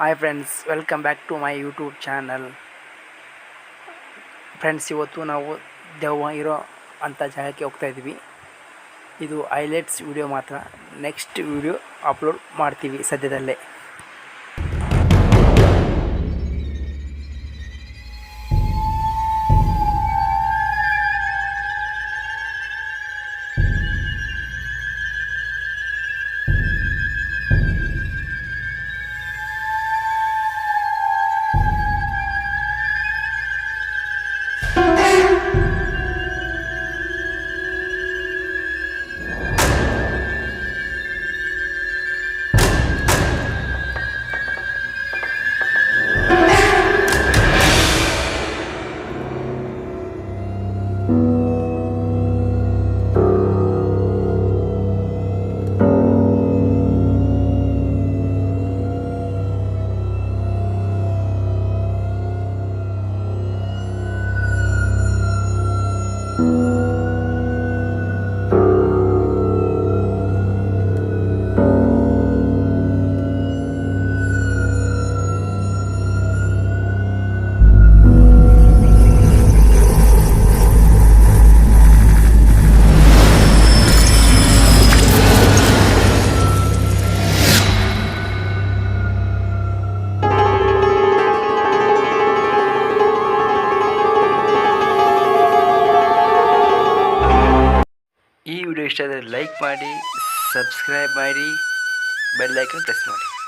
Hi friends welcome back to my YouTube channel friends ಇವತ್ತು ನಾವು ದೆವ್ವ ಇರೋ ಅಂಥ ಜಾಗಕ್ಕೆ ಹೋಗ್ತಾ ಇದ್ವಿ. ಇದು ಹೈಲೈಟ್ಸ್ ವಿಡಿಯೋ ಮಾತ್ರ. ನೆಕ್ಸ್ಟ್ ವಿಡಿಯೋ ಅಪ್ಲೋಡ್ ಮಾಡ್ತೀವಿ ಸದ್ಯದಲ್ಲೇ. ಈ ವಿಡಿಯೋ ಇಷ್ಟ ಆದರೆ ಲೈಕ್ ಮಾಡಿ ಸಬ್ಸ್ಕ್ರೈಬ್ ಮಾಡಿ ಬೆಲ್ಲೈಕನ್ ಪ್ರೆಸ್ ಮಾಡಿ.